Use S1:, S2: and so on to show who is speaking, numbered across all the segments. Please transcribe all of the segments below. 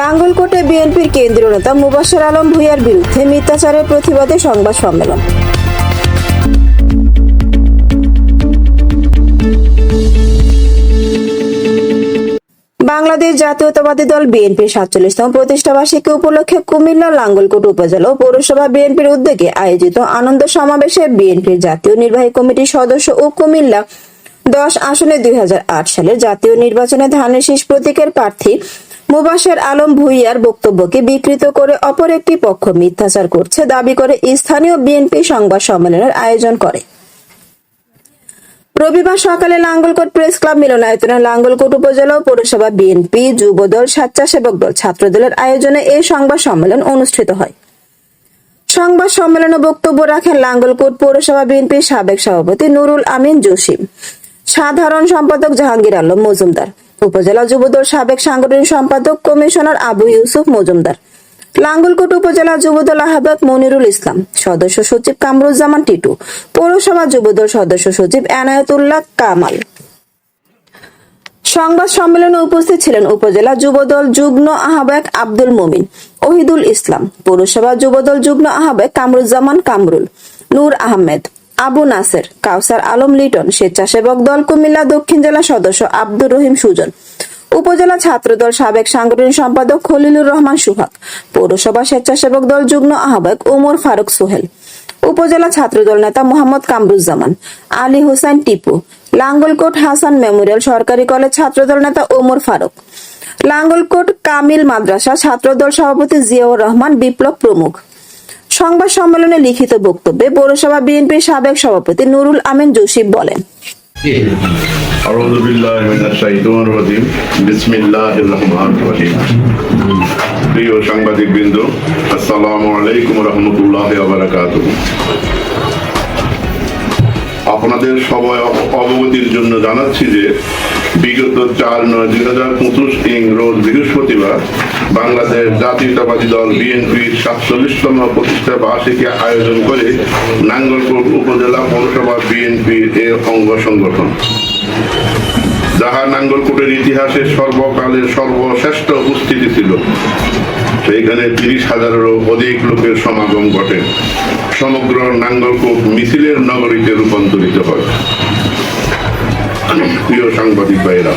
S1: লাঙ্গলকোটে বিএনপির কেন্দ্রীয় নেতা মুবাশির আলম ভূঁইয়ার বিরুদ্ধে মিথ্যাচারের প্রতিবাদে সংবাদ সম্মেলন। বাংলাদেশ জাতীয়তাবাদী দল বিএনপির সাতচল্লিশতম প্রতিষ্ঠাবার্ষিকী উপলক্ষে কুমিল্লা, লাঙ্গলকোট উপজেলা ও পৌরসভা বিএনপির উদ্যোগে আয়োজিত আনন্দ সমাবেশে বিএনপির জাতীয় নির্বাহী কমিটির সদস্য ও কুমিল্লা দশ আসনে দুই সালের জাতীয় নির্বাচনে ধানের শীষ প্রতীকের প্রার্থী মুবাশের আলম ভুইয়ার বক্তব্যকে বিকৃত করে অপর একটি পক্ষ মিথ্যাচার করছে, দাবি করে স্থানীয় বিএনপি সংবাদ সম্মেলনের আয়োজন করে। রবিবার সকালে লাঙ্গলকোট প্রেস ক্লাব মিলনায়তনে লাঙ্গলকোট উপজেলা পৌরসভা বিএনপি যুবদল, স্বেচ্ছাসেবক দল, ছাত্রদলের আয়োজনে এই সংবাদ সম্মেলন অনুষ্ঠিত হয়। সংবাদ সম্মেলনে বক্তব্য রাখেন লাঙ্গলকোট পৌরসভা বিএনপির সাবেক সভাপতি নুরুল আমিন জসিম, সাধারণ সম্পাদক জাহাঙ্গীর আলম মজুমদার উপজেলা যুবদল সাবেক সাংগঠনিক সম্পাদক কমিশনার আবু ইউসুফ মজুমদার, লাঙ্গলকোট উপজেলা যুবদল আহ্বায়ক মনিরুল ইসলাম, সদস্য সচিব কামরুজ্জামান টিটু, পৌরসভা যুবদল সদস্য সচিব এনায়েতুল্লাহ কামাল। সংবাদ সম্মেলনে উপস্থিত ছিলেন উপজেলা যুবদল যুগ্ম আহ্বায়ক আব্দুল মমিন, ওহিদুল ইসলাম, পৌরসভা যুবদল যুগ্ম আহ্বায়ক কামরুজ্জামান কামরুল, নূর আহমেদ আবু নাসের, কাউসার আলম লিটন, স্বেচ্ছাসেবক দল কুমিল্লা দক্ষিণ জেলা সদস্য আব্দুর রহিম সুজন। উপজেলা ছাত্রদল সাবেক সাংগঠনিক সম্পাদক খলিলুর রহমান সুহাগ, পৌরসভা স্বেচ্ছাসেবক দল যুগ্ম আহ্বায়ক ওমর ফারুক সোহেল, উপজেলা ছাত্রদল নেতা মোহাম্মদ কামরুজ্জামান, আলী হোসেন টিপু, লাঙ্গলকোট হাসান মেমোরিয়াল সরকারি কলেজ ছাত্রদল নেতা ওমর ফারুক, লাঙ্গলকোট কামিল মাদ্রাসা ছাত্রদল সভাপতি জিয়াউর রহমান বিপ্লব প্রমুখ। সংবাদ সম্মেলনে লিখিত বক্তব্যে পৌরসভা বিএনপির সাবেক সভাপতি নুরুল আমিন জোসিফ বলেন।
S2: প্রিয় সাংবাদিক বৃন্দ আসসালামু আলাইকুম রহমতুল্লাহ আপনাদের সবাই অবগতির জন্য জানাচ্ছি যে বিগত চার নয়, দুই হাজার পঁচিশ ইং রোজ বৃহস্পতিবার বাংলাদেশ জাতীয়তাবাদী দল বিএনপির সাতচল্লিশতম প্রতিষ্ঠা বার্ষিকী আয়োজন করে নাঙ্গলকোট উপজেলা পৌরসভা বিএনপির এর অঙ্গ সংগঠন। যাহা নাঙ্গলকোটের ইতিহাসে সর্বকালের সর্বশ্রেষ্ঠ উপস্থিতি ছিল। সেইখানে তিরিশ হাজারেরও অধিক লোকের সমাগম ঘটে। সমগ্র নাঙ্গলকোট মিছিলের নগরীতে রূপান্তরিত হয়। প্রিয় সাংবাদিক ভাইরা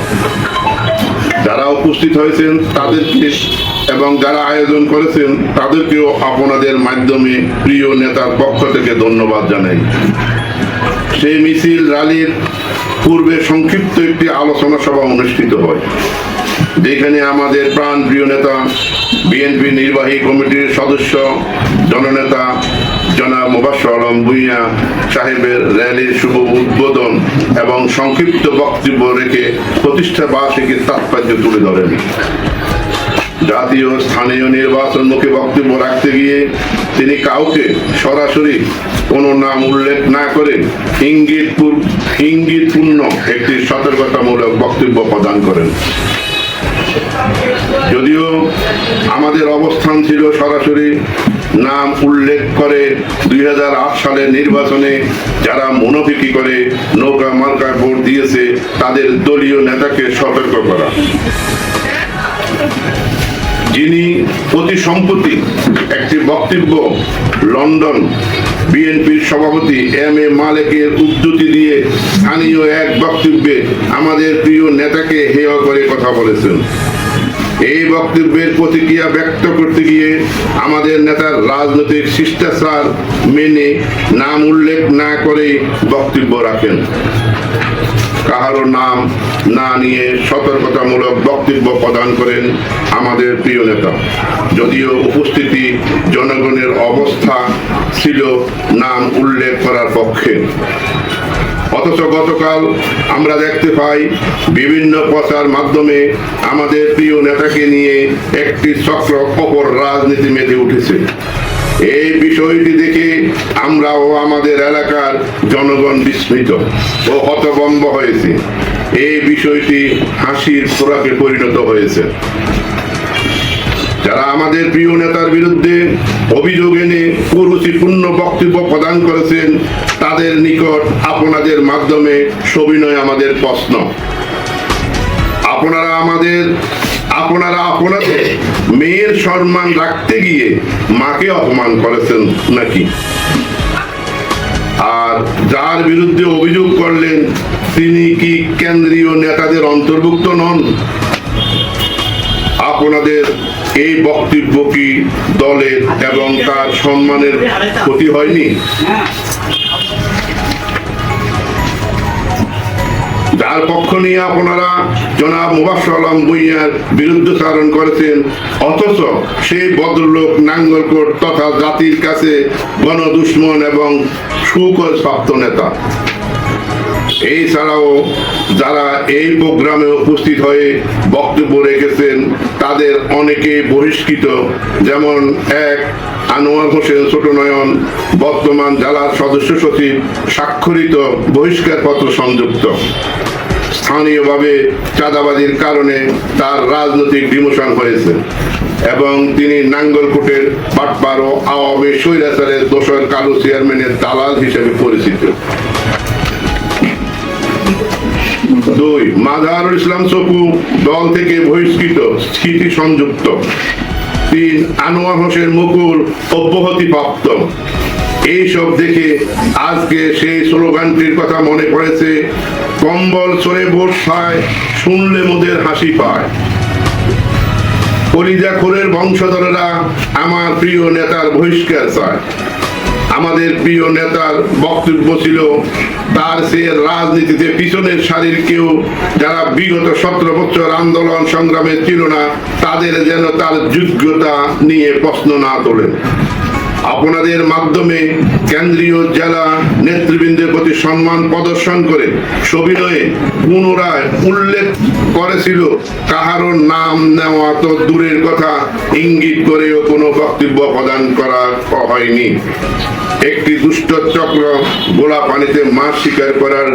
S2: যারা উপস্থিত হয়েছেন তাদেরকে এবং যারা আয়োজন করেছেন, তাদেরকেও আপনাদের মাধ্যমে প্রিয় নেতার পক্ষ থেকে ধন্যবাদ জানাই। সেই মিছিল র্যালির পূর্বে সংক্ষিপ্ত একটি আলোচনা সভা অনুষ্ঠিত হয়, যেখানে আমাদের প্রাণ প্রিয় নেতা, বিএনপি নির্বাহী কমিটির সদস্য, জননেতা জনাব আলম ভুইয়া সাহেবের র্যালির শুভ উদ্বোধন এবং সংক্ষিপ্ত বক্তব্য রেখে প্রতিষ্ঠা বার্ষিকীর তাৎপর্য তুলে ধরেন। জাতীয় স্থানীয় নির্বাচনমুখী বক্তব্য রাখতে গিয়ে তিনি কাউকে সরাসরি কোনো নাম উল্লেখ না করে ইঙ্গিতপূর, ইঙ্গিতপূর্ণ একটি সতর্কতামূলক বক্তব্য প্রদান করেন। যদিও আমাদের অবস্থান ছিল সরাসরি নাম উল্লেখ করে দুই সালের নির্বাচনে যারা মনোফিকি করে নৌকা মার্কায় ভোট দিয়েছে, তাদের দলীয় নেতাকে সতর্ক করা। যিনি প্রতি সম্প্রতি একটি বক্তব্য লন্ডন বিএনপির সভাপতি এম এ মালেকের উদ্ধৃতি দিয়ে স্থানীয় এক বক্তব্যে আমাদের প্রিয় নেতাকে হেয় করে কথা বলেছেন। এই বক্তব্যের প্রতিক্রিয়া ব্যক্ত করতে গিয়ে আমাদের নেতার রাজনৈতিক শিষ্টাচার মেনে নাম উল্লেখ না করে বক্তব্য রাখেন। কাহারও নাম না নিয়ে সতর্কতামূলক বক্তব্য প্রদান করেন আমাদের প্রিয় নেতা। যদিও উপস্থিতি জনগণের অবস্থা ছিল নাম উল্লেখ করার পক্ষে। অথচ গতকাল আমরা দেখতে পাই বিভিন্ন প্রচার মাধ্যমে আমাদের প্রিয় নেতাকে নিয়ে একটি চক্র অপর রাজনীতি মেতে উঠেছে। এই বিষয়টি দেখে আমরা ও আমাদের এলাকার জনগণ বিস্মিত ও হতভম্ব হয়েছে। এই বিষয়টি হাসির খোরাকে পরিণত হয়েছে। যারা আমাদের প্রিয় নেতার বিরুদ্ধে অভিযোগ এনে কুরুচিপূর্ণ বক্তব্য প্রদান করেছেন, তাদের নিকট আপনাদের মাধ্যমে সবিনয় আমাদের প্রশ্ন। আপনারা আমাদের, আপনারা আপনাদের মেয়ের সম্মান রাখতে গিয়ে মাকে অপমান করেছেন নাকি? আর যার বিরুদ্ধে অভিযোগ করলেন, তিনি কি কেন্দ্রীয় নেতাদের অন্তর্ভুক্ত নন? আপনাদের এই বক্তব্য কি দলের এবং তার সম্মানের ক্ষতি হয়নি? যার পক্ষ নিয়ে আপনারা জনাব মুবাসর আলম ভুইয়ার বিরুদ্ধচারণ করেছেন, অথচ সেই ভদ্রলোক নাঙ্গলকোট তথা জাতির কাছে গণদুশ্মন এবং সুকর প্রাপ্ত নেতা। এই ছাড়াও যারা এই প্রোগ্রামে উপস্থিত হয়ে বক্তব্য রেখেছেন, তাদের অনেকে বহিষ্কৃত। যেমন এক, আনোয়ার হোসেন ছোট নয়ন বর্তমান জেলার সদস্য সচিব, স্বাক্ষরিত বহিষ্কারপত্র সংযুক্ত। স্থানীয়ভাবে চাঁদাবাজির কারণে তার রাজনৈতিক ডিমোশন হয়েছে এবং তিনি নাঙ্গলকোটের পাটপার ও আওয়ামী স্বৈরাচারের দোসর কালো চেয়ারম্যানের দালাল হিসেবে পরিচিত। দুই মাজারুল ইসলাম চকু দল থেকে বহিষ্কৃত, স্মৃতি সংযুক্ত। তিন, আনোয়ার হোসেন মুকুল অব্যাহতি প্রাপ্ত এইসব দেখে আজকে সেই স্লোগানটির কথা মনে পড়েছে, কম্বল চড়ে বসায় শুনলে মোদের হাসি পায়। কলিজা খোরের বংশধরেরা আমার প্রিয় নেতার বহিষ্কার চায়। আমাদের প্রিয় নেতার বক্তব্য ছিল তার সে রাজনীতিতে পিছনের সারির কেউ যারা বিগত সতেরো বছর আন্দোলন সংগ্রামে ছিল না, তাদের যেন তার যোগ্যতা নিয়ে প্রশ্ন না তোলেন আপনাদের মাধ্যমে কেন্দ্রীয় জেলা নেতৃবৃন্দের প্রতি সম্মান প্রদর্শন করে সবিনয়ে পুনরায় উল্লেখ করেছিল। কাহারও নাম নেওয়া তো দূরের কথা, ইঙ্গিত করেও কোনো বক্তব্য প্রদান করা হয়নি। একটি দুষ্ট চক্র গোলা পানিতে মাছ শিকার করার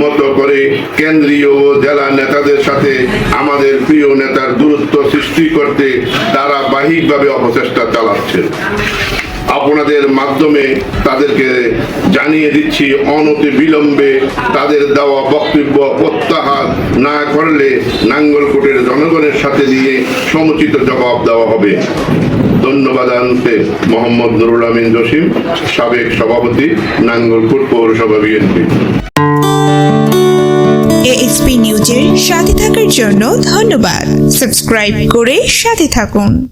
S2: মতো করে কেন্দ্রীয় ও জেলা নেতাদের সাথে আমাদের প্রিয় নেতার দূরত্ব সৃষ্টি করতে তারা ধারাবাহিকভাবে অপচেষ্টা চালাচ্ছেন। আপনাদের মাধ্যমে তাদেরকে জানিয়ে দিচ্ছি, অনতি বিলম্বে তাদের দেওয়া বক্তব্য প্রত্যাহার না করলে নাঙ্গলকোটের জনগণের সাথে নিয়ে সমুচিত জবাব দেওয়া হবে। ধন্যবাদ আনতে মোহাম্মদ নুরুল আমিন জসিম, সাবেক সভাপতি, নাঙ্গলকোট পৌরসভা বিএনপি।
S3: এএসপি নিউজের সাথে থাকার জন্য ধন্যবাদ। সাবস্ক্রাইব করে সাথে থাকুন।